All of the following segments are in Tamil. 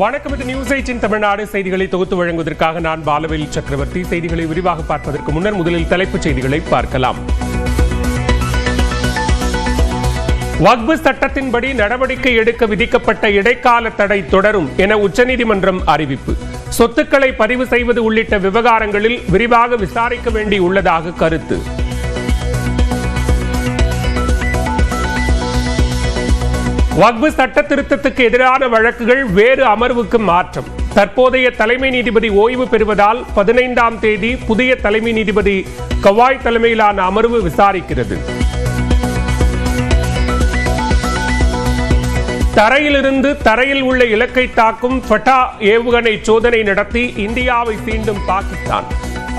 வணக்கம். இது நியூஸ் எயிட்டின் தமிழ்நாடு. செய்திகளை தொகுத்து வழங்குவதற்காக நான் பாலவேல் சக்கரவர்த்தி. செய்திகளை விரிவாக பார்ப்பதற்கு முன்னர் முதலில் தலைப்புச் செய்திகளை பார்க்கலாம். வக்பு சட்டத்தின்படி நடவடிக்கை எடுக்க விதிக்கப்பட்ட இடைக்கால தடை தொடரும் என உச்சநீதிமன்றம் அறிவிப்பு. சொத்துக்களை பதிவு செய்வது உள்ளிட்ட விவகாரங்களில் விரிவாக விசாரிக்க வேண்டியுள்ளதாக கருத்து. வக்பு சட்ட திருத்தத்துக்கு எதிரான வழக்குகள் வேறு அமர்வுக்கு மாற்றம். தற்போதைய தலைமை நீதிபதி ஓய்வு பெறுவதால் பதினைந்தாம் தேதி புதிய தலைமை நீதிபதி கவாய் தலைமையிலான அமர்வு விசாரிக்கிறது. தரையிலிருந்து தரையில் உள்ள இலக்கை தாக்கும் ஃபட்டா ஏவுகணை சோதனை நடத்தி இந்தியாவை சீண்டும் பாகிஸ்தான்.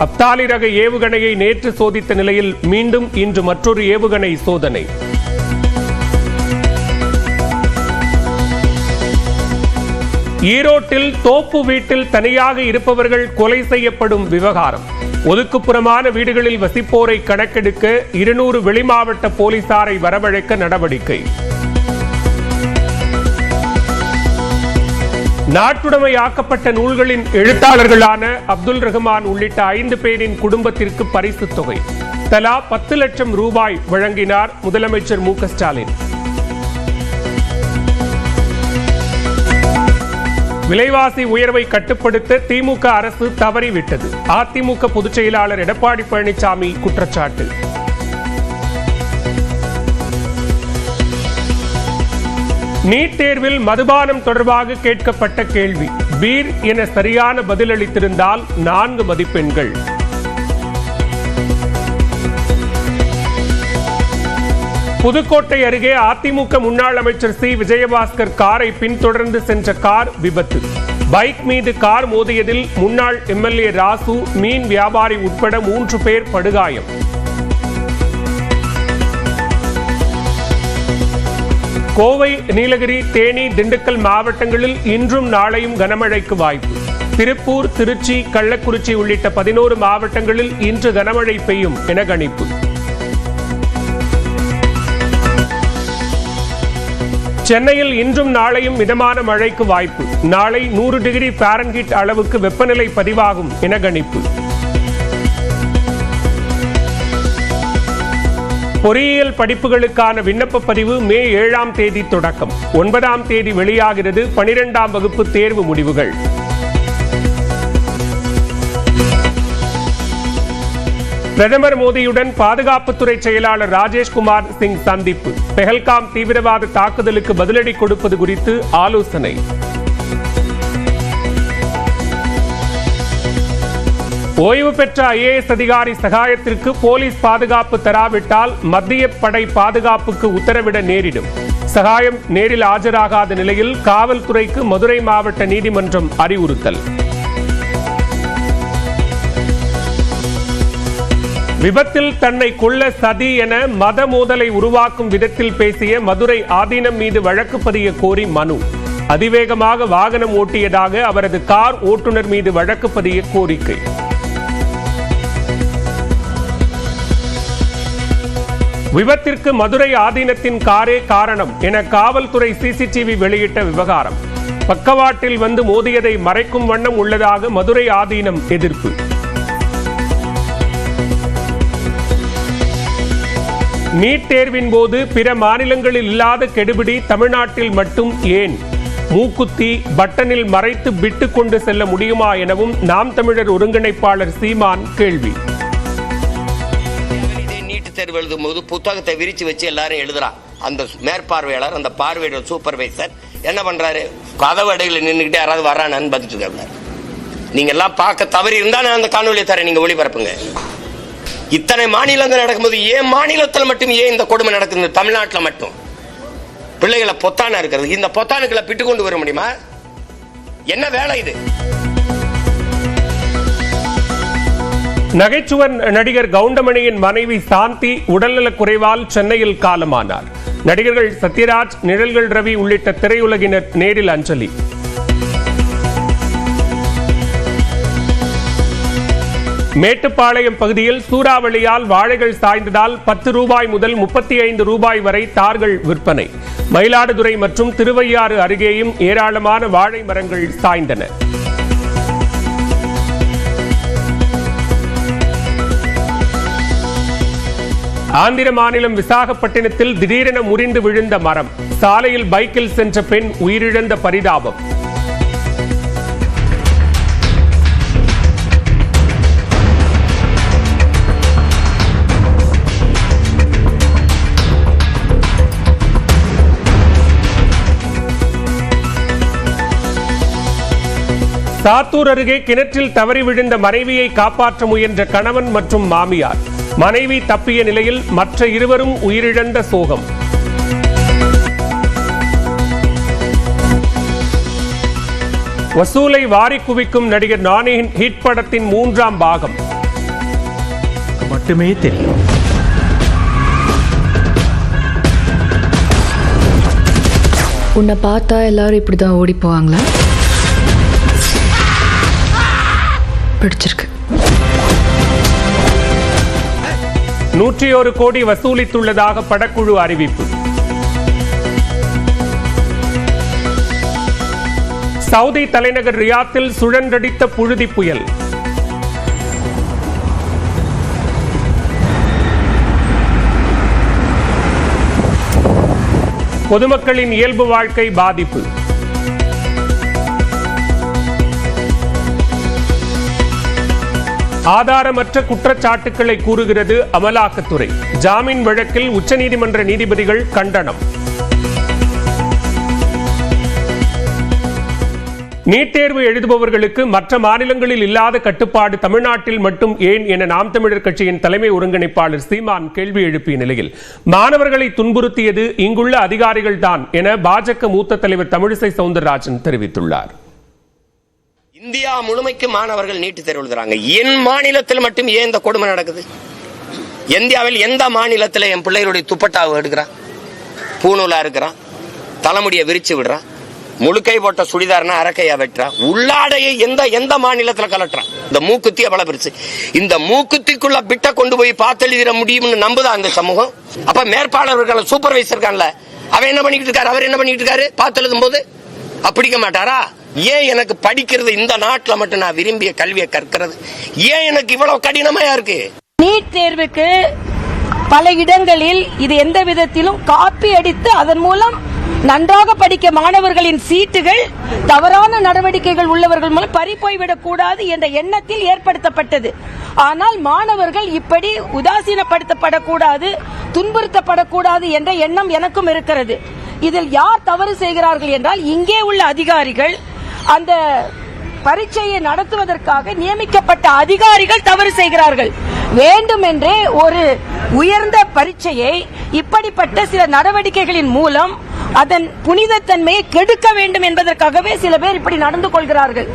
அப்தாலி ரக ஏவுகணையை நேற்று சோதித்த நிலையில் மீண்டும் இன்று மற்றொரு ஏவுகணை சோதனை. ஈரோட்டில் தோப்பு வீட்டில் தனியாக இருப்பவர்கள் கொலை செய்யப்படும் விவகாரம். ஒதுக்குப்புறமான வீடுகளில் வசிப்போரை கணக்கெடுக்க இருநூறு வெளிமாவட்ட போலீசாரை வரவழைக்க நடவடிக்கை. நாட்டுடைமையாக்கப்பட்ட நூல்களின் எழுத்தாளர்களான அப்துல் ரஹ்மான் உள்ளிட்ட ஐந்து பேரின் குடும்பத்திற்கு பரிசுத் தொகை. தலா பத்து லட்சம் ரூபாய் வழங்கினார் முதலமைச்சர் மு ஸ்டாலின். விலைவாசி உயர்வை கட்டுப்படுத்த திமுக அரசு தவறிவிட்டது. அதிமுக பொதுச் செயலாளர் எடப்பாடி பழனிசாமி குற்றச்சாட்டு. நீட் தேர்வில் மதுபானம் தொடர்பாக கேட்கப்பட்ட கேள்வி. பீர் என சரியான பதிலளித்திருந்தால் நான்கு மதிப்பெண்கள். புதுக்கோட்டை அருகே அதிமுக முன்னாள் அமைச்சர் சி. விஜயபாஸ்கர் காரை பின்தொடர்ந்து சென்ற கார் விபத்து. பைக் மீது கார் மோதியதில் முன்னாள் எம்எல்ஏ ராசு மீன் வியாபாரி உட்பட மூன்று பேர் படுகாயம். கோவை நீலகிரி தேனி திண்டுக்கல் மாவட்டங்களில் இன்றும் நாளையும் கனமழைக்கு வாய்ப்பு. திருப்பூர் திருச்சி கள்ளக்குறிச்சி உள்ளிட்ட பதினோரு மாவட்டங்களில் இன்று கனமழை பெய்யும் என கணிப்பு. சென்னையில் இன்றும் நாளையும் மிதமான மழைக்கு வாய்ப்பு. நாளை நூறு டிகிரி பாரன்ஹீட் அளவுக்கு வெப்பநிலை பதிவாகும் என கணிப்பு. பொறியியல் படிப்புகளுக்கான விண்ணப்ப பதிவு மே ஏழாம் தேதி தொடக்கம். ஒன்பதாம் தேதி வெளியாகிறது பனிரெண்டாம் வகுப்பு தேர்வு முடிவுகள். பிரதமர் மோடியுடன் பாதுகாப்புத்துறை செயலாளர் ராஜேஷ்குமார் சிங் சந்திப்பு. பெஹல்காம் தீவிரவாத தாக்குதலுக்கு பதிலடி கொடுப்பது குறித்து ஆலோசனை. ஓய்வு பெற்ற ஐஏஎஸ் அதிகாரி சகாயத்திற்கு போலீஸ் பாதுகாப்பு தராவிட்டால் மத்திய படை பாதுகாப்புக்கு உத்தரவிட நேரிடும். சகாயம் நேரில் ஆஜராகாத நிலையில் காவல்துறைக்கு மதுரை மாவட்ட நீதிமன்றம் அறிவுறுத்தல். விபத்தில் தன்னை கொல்ல சதி என மத மோதலை உருவாக்கும் விதத்தில் பேசிய மதுரை ஆதீனம் மீது வழக்கு பதிய கோரி மனு. அதிவேகமாக வாகனம் ஓட்டியதாக அவரது கார் ஓட்டுநர் மீது வழக்கு பதிய கோரிக்கை. விபத்திற்கு மதுரை ஆதீனத்தின் காரே காரணம் என காவல்துறை சிசிடிவி வெளியிட்ட விவகாரம். பக்கவாட்டில் வந்து மோதியதை மறைக்கும் வண்ணம் உள்ளதாக மதுரை ஆதீனம் எதிர்ப்பு. நீட் தேர்வின் போது பிற மாநிலங்களில் இல்லாத கெடுபிடி தமிழ்நாட்டில் மட்டும் ஏன்? மூக்குத்தி பட்டனில் மறைத்து விட்டு கொண்டு செல்ல முடியுமா எனவும் நாம் தமிழர் ஒருங்கிணைப்பாளர் சீமான் கேள்வி. நீட் தேர்வு எழுதும் போது புத்தகத்தை விரிச்சு வச்சு எல்லாரும் எழுதுறான் அந்த மேற்பார்வையாளர் அந்த பார்வையாளர் சூப்பர்வைசர் என்ன பண்றாரு? கதவு அடையில் நின்றுக்கிட்டு யாராவது வரானான்னு பார்த்துட்டு நீங்க எல்லாம் பார்க்க தவறி இருந்தா நான் அந்த காணொலியை தரேன் நீங்க ஒளிபரப்புங்க. இத்தனை மாநிலங்கள் நடக்கும்போது ஏன் மாநிலத்தில் மட்டும் ஏன் இந்த கொடுமை நடக்குது? தமிழ்நாட்டில் மட்டும். பிள்ளைகளை பொத்தானா இருக்கிறது? இந்த பொத்தானுக்களை பிட்டு கொண்டு வர முடியுமா? என்ன வேலை இது? நகைச்சுவர் நடிகர் கவுண்டமணியின் மனைவி சாந்தி உடல்நலக் குறைவால் சென்னையில் காலமானார். நடிகர்கள் சத்யராஜ் நிழல்கள் ரவி உள்ளிட்ட திரையுலகினர் நேரில் அஞ்சலி. மேட்டுப்பாளையம் பகுதியில் சூறாவளியால் வாழைகள் சாய்ந்ததால் பத்து ரூபாய் முதல் முப்பத்தி ஐந்து ரூபாய் வரை தார்கள் விற்பனை. மயிலாடுதுறை மற்றும் திருவையாறு அருகேயும் ஏராளமான வாழை மரங்கள் சாய்ந்தன. ஆந்திர மாநிலம் விசாகப்பட்டினத்தில் திடீரென முறிந்து விழுந்த மரம். சாலையில் பைக்கில் சென்ற பெண் உயிரிழந்த பரிதாபம். சாத்தூர் அருகே கிணற்றில் தவறி விழுந்த மனைவியை காப்பாற்ற முயன்ற கணவன் மற்றும் மாமியார். மனைவி தப்பிய நிலையில் மற்ற இருவரும் உயிரிழந்த சோகம். வசூலை வாரி குவிக்கும் நடிகர் நானியின் ஹிட் படத்தின் மூன்றாம் பாகம். மட்டுமே தெரியும். உன்னை பார்த்தா எல்லாரும் இப்படி தான் ஓடி போவாங்களா? பிடிச்சிருக்கு. நூற்றி ஒரு கோடி வசூலித்துள்ளதாக படக்குழு அறிவிப்பு. சவுதி தலைநகர் ரியாத்தில் சுழன்றடித்த புழுதி புயல். பொதுமக்களின் இயல்பு வாழ்க்கை பாதிப்பு. ஆதாரமற்ற குற்றச்சாட்டுக்களை கூறுகிறது அமலாக்கத்துறை. ஜாமீன் வழக்கில் உச்சநீதிமன்ற நீதிபதிகள் கண்டனம். நீட் தேர்வு எழுதுபவர்களுக்கு மற்ற மாநிலங்களில் இல்லாத கட்டுப்பாடு தமிழ்நாட்டில் மட்டும் ஏன் என நாம் தமிழர் கட்சியின் தலைமை ஒருங்கிணைப்பாளர் சீமான் கேள்வி எழுப்பிய நிலையில் மாணவர்களை துன்புறுத்தியது இங்குள்ள அதிகாரிகள் தான் என பாஜக மூத்த தலைவர் தமிழிசை சவுந்தரராஜன் தெரிவித்துள்ளார். இந்தியா முழுமைக்கு மாணவர்கள் நீட்டு தேர்வு எழுதுறாங்க. என் மாநிலத்தில் மட்டும் ஏன் இந்த கொடுமை நடக்குது? இந்தியாவில் எந்த மாநிலத்தில் என் பிள்ளைகளுடைய துப்பட்டாவை எடுக்கிறான்? பூணூலா இருக்கிறான். தலைமுடியை விரிச்சு விடுறான். முழுக்கை போட்ட சுடிதார்னா அரக்கையா வெட்டுறான். உள்ளாடையை எந்த எந்த மாநிலத்தில் கலட்டுறான்? இந்த மூக்குத்தி பல பெருசு இந்த மூக்குத்திக்குள்ள பிட்ட கொண்டு போய் பார்த்தெழுதிட முடியும்னு நம்புதான் அந்த சமூகம்? அப்ப மேற்பாளர்கள் சூப்பர்வைசர் இருக்கான்ல அவன் என்ன பண்ணிட்டு இருக்காரு? அவர் என்ன பண்ணிட்டு இருக்காரு? பார்த்து எழுதும் போது அப்படிக்க மாட்டாரா? ஏன் எனக்கு படிக்கிறது இந்த நாட்டில் மட்டும் நான் விரும்பிய கல்வியை கற்கிறது? ஏன் எனக்கு இவ்வளவு கடினமாயா இருக்கு? நீட் தேர்வுக்கு பல இடங்களில் இது எந்த விதத்திலும் காப்பி அடித்து அதன் மூலம் நன்றாக படிக்க மாணவர்களின் சீட்டுகள் தவறான நடவடிக்கைகள் உள்ளவர்கள் மூலம் பறிப்போய்விடக் கூடாது என்ற எண்ணத்தில் ஏற்படுத்தப்பட்டது. ஆனால் மாணவர்கள் இப்படி உதாசீனப்படுத்தப்படக்கூடாது துன்புறுத்தப்படக்கூடாது என்ற எண்ணம் எனக்கும் இருக்கிறது. இதில் யார் தவறு செய்கிறார்கள் என்றால் இங்கே உள்ள அதிகாரிகள் அந்த பரீட்சையை நடத்துவதற்காக நியமிக்கப்பட்ட அதிகாரிகள் தவறு செய்கிறார்கள். வேண்டுமென்றே ஒரு உயர்ந்த பரீட்சையை இப்படிப்பட்ட சில நடவடிக்கைகளின் மூலம் அதன் புனிதத்தன்மையை கெடுக்க வேண்டும் என்பதற்காகவே சில பேர் இப்படி நடந்து கொள்கிறார்கள்.